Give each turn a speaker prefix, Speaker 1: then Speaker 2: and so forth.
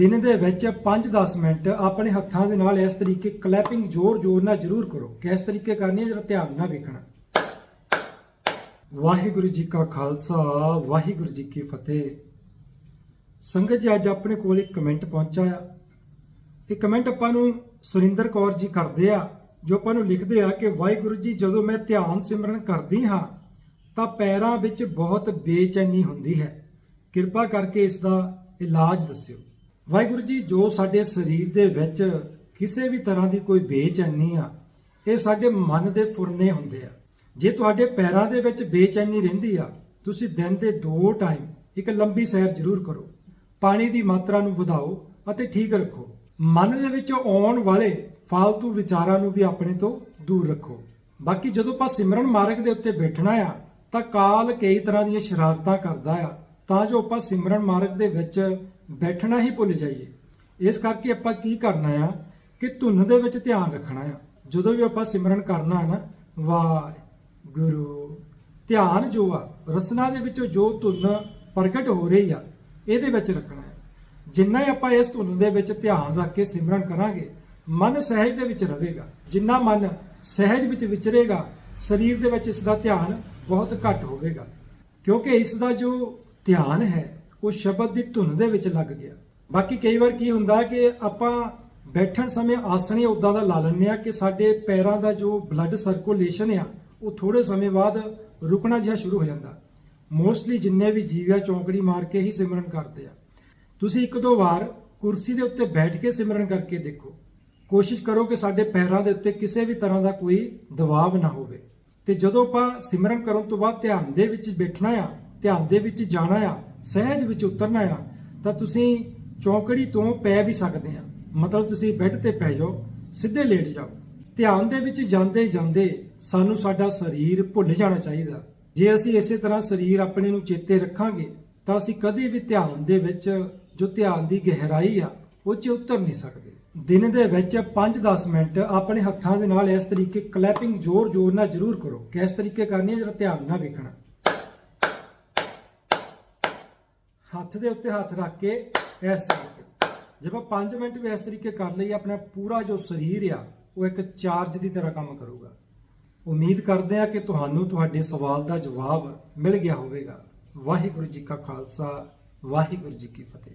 Speaker 1: ਦਿਨ ਦੇ ਵਿੱਚ 5-10 ਮਿੰਟ ਆਪਣੇ ਹੱਥਾਂ ਦੇ ਨਾਲ ਇਸ ਤਰੀਕੇ ਕਲੈਪਿੰਗ ਜ਼ੋਰ-ਜ਼ੋਰ ਨਾਲ ਜ਼ਰੂਰ ਕਰੋ ਕਿਸ ਤਰੀਕੇ ਕਰਨੀ ਹੈ ਜਰਾ ਧਿਆਨ ਨਾਲ ਵੇਖਣਾ। ਵਾਹਿਗੁਰੂ ਜੀ ਕਾ ਖਾਲਸਾ, ਵਾਹਿਗੁਰੂ ਜੀ ਕੀ ਫਤਿਹ। ਸੰਗਤ ਜੀ, ਅੱਜ ਆਪਣੇ ਕੋਲ ਇੱਕ ਕਮੈਂਟ ਪਹੁੰਚਾ ਆ। ਇਹ ਕਮੈਂਟ ਆਪਾਂ ਨੂੰ ਸੁਰਿੰਦਰ ਕੌਰ ਜੀ ਕਰਦੇ ਆ, ਜੋ ਆਪਾਂ ਨੂੰ ਲਿਖਦੇ ਆ ਕਿ ਵਾਹਿਗੁਰੂ ਜੀ, ਜਦੋਂ ਮੈਂ ਧਿਆਨ ਸਿਮਰਨ ਕਰਦੀ ਹਾਂ, ਤਾਂ ਪੈਰਾਂ ਵਿੱਚ ਬਹੁਤ ਬੇਚੈਨੀ ਹੁੰਦੀ ਹੈ। ਕਿਰਪਾ ਕਰਕੇ ਇਸ ਦਾ ਇਲਾਜ ਦੱਸਿਓ। ਵਾਹਿਗੁਰੂ ਜੀ, ਜੋ ਸਾਡੇ ਸਰੀਰ ਦੇ ਵਿੱਚ ਕਿਸੇ ਵੀ ਤਰ੍ਹਾਂ ਦੀ ਕੋਈ ਬੇਚੈਨੀ ਆ, ਇਹ ਸਾਡੇ ਮਨ ਦੇ ਫੁਰਨੇ ਹੁੰਦੇ ਆ। ਜੇ ਤੁਹਾਡੇ ਪੈਰਾਂ ਦੇ ਵਿੱਚ ਬੇਚੈਨੀ ਰਹਿੰਦੀ ਆ, ਤੁਸੀਂ ਦਿਨ ਦੇ ਦੋ ਟਾਈਮ ਇੱਕ ਲੰਬੀ ਸੈਰ ਜ਼ਰੂਰ ਕਰੋ। ਪਾਣੀ ਦੀ ਮਾਤਰਾ ਨੂੰ ਵਧਾਓ ਅਤੇ ਠੀਕ ਰੱਖੋ। ਮਨ ਦੇ ਵਿੱਚ ਆਉਣ ਵਾਲੇ ਫालतू ਵਿਚਾਰਾਂ ਨੂੰ ਵੀ ਆਪਣੇ ਤੋਂ ਦੂਰ ਰੱਖੋ। ਬਾਕੀ ਜਦੋਂ ਆਪਾਂ ਸਿਮਰਨ ਮਾਰਗ ਦੇ ਉੱਤੇ ਬੈਠਣਾ ਆ, ਤਾਂ ਕਾਲ ਕਈ ਤਰ੍ਹਾਂ ਦੀਆਂ ਸ਼ਰਾਰਤਾਂ ਕਰਦਾ ਆ, ਤਾਂ ਜੋ ਆਪਾਂ ਸਿਮਰਨ ਮਾਰਗ ਦੇ ਵਿੱਚ ਬੈਠਣਾ ਹੀ ਭੁੱਲ ਜਾਈਏ। ਇਸ ਕਰਕੇ ਆਪਾਂ ਕੀ ਕਰਨਾ ਆ ਕਿ ਧੁਨ ਦੇ ਵਿੱਚ ਧਿਆਨ ਰੱਖਣਾ ਆ। ਜਦੋਂ ਵੀ ਆਪਾਂ ਸਿਮਰਨ ਕਰਨਾ ਹੈ ਨਾ, ਵਾਹਿਗੁਰੂ, ਧਿਆਨ ਜੋ ਆ, ਰਸਨਾ ਦੇ ਵਿੱਚੋਂ ਜੋ ਧੁਨ ਪ੍ਰਗਟ ਹੋ ਰਹੀ ਆ, ਇਹਦੇ ਵਿੱਚ ਰੱਖਣਾ ਹੈ ਜਿੰਨਾ ਹੀ ਆਪਾਂ ਇਸ ਧੁਨ ਦੇ ਵਿੱਚ ਧਿਆਨ ਰੱਖ ਕੇ ਸਿਮਰਨ ਕਰਾਂਗੇ, ਮਨ ਸਹਿਜ ਦੇ ਵਿੱਚ ਰਹੇਗਾ। ਜਿੰਨਾ ਮਨ ਸਹਿਜ ਵਿੱਚ ਵਿਚਰੇਗਾ, ਸਰੀਰ ਦੇ ਵਿੱਚ ਇਸ ਦਾ ਧਿਆਨ ਬਹੁਤ ਘੱਟ ਹੋਵੇਗਾ। ਕਿਉਂਕਿ ਇਸ ਦਾ ਜੋ ਧਿਆਨ ਹੈ ਉਹ ਸ਼ਬਦ ਦੀ ਧੁਨ ਦੇ ਵਿੱਚ ਲੱਗ ਗਿਆ। ਬਾਕੀ ਕਈ ਵਾਰ ਕੀ ਹੁੰਦਾ ਕਿ ਆਪਾਂ ਬੈਠਣ ਸਮੇਂ ਆਸਣੀ ਉਦਾਂ ਦਾ ਲਾ ਲੈਂਦੇ ਆ ਕਿ ਸਾਡੇ ਪੈਰਾਂ ਦਾ ਜੋ ਬਲੱਡ ਸਰਕੂਲੇਸ਼ਨ ਆ, ਉਹ ਥੋੜੇ ਸਮੇਂ ਬਾਅਦ ਰੁਕਣਾ ਜਿਹਾ ਸ਼ੁਰੂ ਹੋ ਜਾਂਦਾ। ਮੋਸਟਲੀ ਜਿੰਨੇ ਵੀ ਜੀਵਿਆ ਚੌਂਕੜੀ ਮਾਰ ਕੇ ਹੀ ਸਿਮਰਨ ਕਰਦੇ ਆ। ਤੁਸੀਂ ਇੱਕ ਦੋ ਵਾਰ ਕੁਰਸੀ ਦੇ ਉੱਤੇ ਬੈਠ ਕੇ ਸਿਮਰਨ ਕਰਕੇ ਦੇਖੋ। ਕੋਸ਼ਿਸ਼ ਕਰੋ ਕਿ ਸਾਡੇ ਪੈਰਾਂ ਦੇ ਉੱਤੇ ਕਿਸੇ ਵੀ ਤਰ੍ਹਾਂ ਦਾ ਕੋਈ ਦਬਾਅ ਨਾ ਹੋਵੇ। ਤੇ ਜਦੋਂ ਆਪਾਂ ਸਿਮਰਨ ਕਰਨ ਤੋਂ ਬਾਅਦ ਧਿਆਨ ਦੇ ਵਿੱਚ ਬੈਠਣਾ ਆ, ਧਿਆਨ ਦੇ ਵਿੱਚ ਜਾਣਾ ਆ ਸਹਿਜ ਵਿੱਚ ਉਤਰਨਾ ਆ, ਤਾਂ ਤੁਸੀਂ ਚੌਂਕੜੀ ਤੋਂ ਪੈ ਵੀ ਸਕਦੇ ਆ। ਮਤਲਬ ਤੁਸੀਂ ਬੈੱਡ ਤੇ ਪੈ ਜਾਓ, ਸਿੱਧੇ ਲੇਟ ਜਾਓ। ਧਿਆਨ ਦੇ ਵਿੱਚ ਜਾਂਦੇ ਜਾਂਦੇ ਸਾਨੂੰ ਸਾਡਾ ਸਰੀਰ ਭੁੱਲ ਜਾਣਾ ਚਾਹੀਦਾ। ਜੇ ਅਸੀਂ ਇਸੇ ਤਰ੍ਹਾਂ ਸਰੀਰ ਆਪਣੇ ਨੂੰ ਚੇਤੇ ਰੱਖਾਂਗੇ, ਤਾਂ ਅਸੀਂ ਕਦੇ ਵੀ ਧਿਆਨ ਦੇ ਵਿੱਚ ਜੋ ਧਿਆਨ ਦੀ ਗਹਿਰਾਈ ਆ, ਉਹ 'ਚ ਉਤਰ ਨਹੀਂ ਸਕਦੇ। ਦਿਨ ਦੇ ਵਿੱਚ 5-10 ਮਿੰਟ ਆਪਣੇ ਹੱਥਾਂ ਦੇ ਨਾਲ ਇਸ ਤਰੀਕੇ ਕਲੈਪਿੰਗ ਜ਼ੋਰ-ਜ਼ੋਰ ਨਾਲ ਜ਼ਰੂਰ ਕਰੋ। ਕਿਸ ਤਰੀਕੇ ਕਰਨੀ ਹੈ? ਜਿਹੜਾ ਧਿਆਨ ਨਾਲ ਵੇਖਣਾ। ਹੱਥ ਦੇ ਉੱਤੇ ਹੱਥ ਰੱਖ ਕੇ ਇਸ ਤਰੀਕੇ ਜੇ ਆਪਾਂ 5 ਮਿੰਟ ਵੀ ਇਸ ਤਰੀਕੇ ਕਰ ਲਈ, ਆਪਣਾ ਪੂਰਾ ਜੋ ਸਰੀਰ ਆ, ਉਹ ਇੱਕ ਚਾਰਜ ਦੀ ਤਰ੍ਹਾਂ ਕੰਮ ਕਰੂਗਾ। ਉਮੀਦ ਕਰਦੇ ਆ ਕਿ ਤੁਹਾਨੂੰ ਤੁਹਾਡੇ ਸਵਾਲ ਦਾ ਜਵਾਬ ਮਿਲ ਗਿਆ ਹੋਵੇਗਾ। ਵਾਹਿਗੁਰੂ ਜੀ ਕਾ ਖਾਲਸਾ, ਵਾਹਿਗੁਰੂ ਜੀ ਕੀ ਫਤਿਹ।